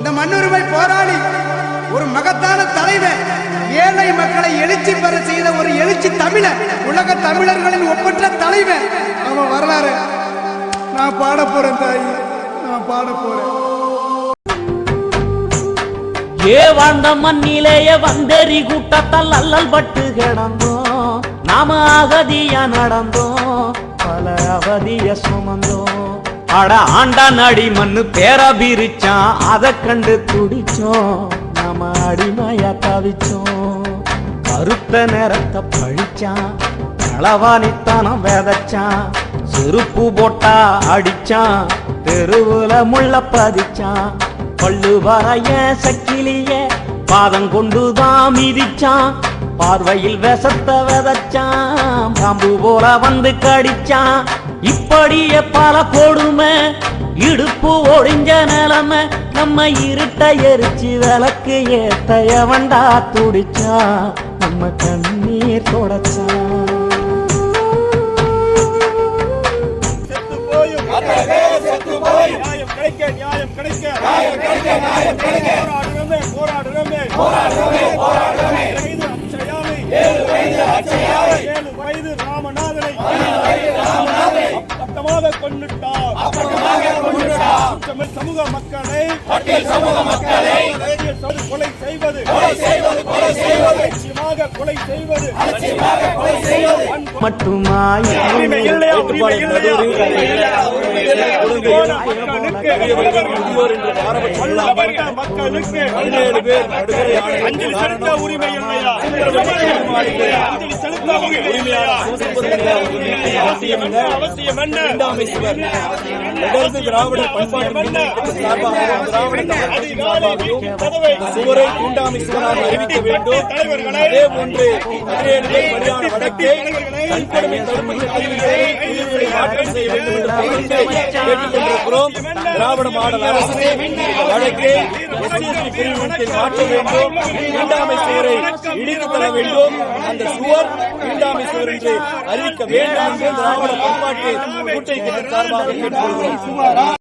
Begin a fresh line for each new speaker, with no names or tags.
இந்த மண்ணுரிமை போராளி ஒரு மகத்தான தலைவர் ஏழை மக்களை எழுச்சி பெற செய்த ஒரு எழுச்சி தமிழர் உலக தமிழர்களின் ஒப்பற்ற தலைவர். அவன் வரலாறு. நான் பாட போறேன் தாய். நான் பாட போறேன்.
ஏ வாழ்ந்த மண்ணிலேயே வந்தேறி கூட்டத்தால் அல்லல் பட்டு கிடந்தோம். நாம அகதியா நடந்தோம். பல அவதிய சுமந்தோம். அட ஆண்டா நடி மண்ணு பேரா பிரிச்சான். அதை கண்டு துடிச்சோம். நாம அடிமையா தவிச்சோம். கருத்த நேரத்தை பழிச்சான். களவாணித்தனம் விதைச்சான். செருப்பு போட்டா அடிச்சான். தெருவுல முள்ள பதிச்சான். பள்ளு வரைய சக்கிலிய பாதம் கொண்டுதான் மிதிச்சான். பார்வையில் விஷத்த விதைச்சான். பாம்பு போல வந்து கடிச்சான். இப்படியே பல கொடுமை. இடுப்பு ஒடிஞ்ச நிலைமை. நம்ம இருட்ட எரிச்சு விளக்கு ஏத்த எவன்டா துடிச்சான் நம்ம கண்ணீர் தொடச்சான்
நியாயம் கிடைக்க நியாயம் கிடைக்க. நியாயம் கிடைக்க போராடுறோமே போராடுறோமே. போராடுறோமே வயது அச்சையாமை. ஏழு வயது அச்சையாமை. ஏழு வயது கொன்னுட்டார். அப்பட்டமாக கொன்னுட்டார். சமூக மக்களை சமூக மக்களை கொலை செய்வது. கொலை செய்வது கொலை செய்வது. நிச்சயமாக கொலை செய்வது. நிச்சயமாக கொலை செய்வது.
மட்டுமாய்
தொடர்ந்து திராவிடர் பண்பாட்டு திராவிட சார்பாகவும் சுவரை தூண்டாமை சுவராக அறிவிக்க வேண்டும் அதே போன்று பதினேழு பேர் பலியான திராவிட மாடல் அரசு இந்த பிரிவினத்தில் மாற்ற வேண்டும். சுவரை இடித்து தர வேண்டும். அந்த சுவர் தீண்டாமை சுவர் என்று அறிவிக்க வேண்டாம் என்று திராவிட பண்பாட்டு கூட்டணி சார்பாக கேட்டுக்கொள்கிறோம்.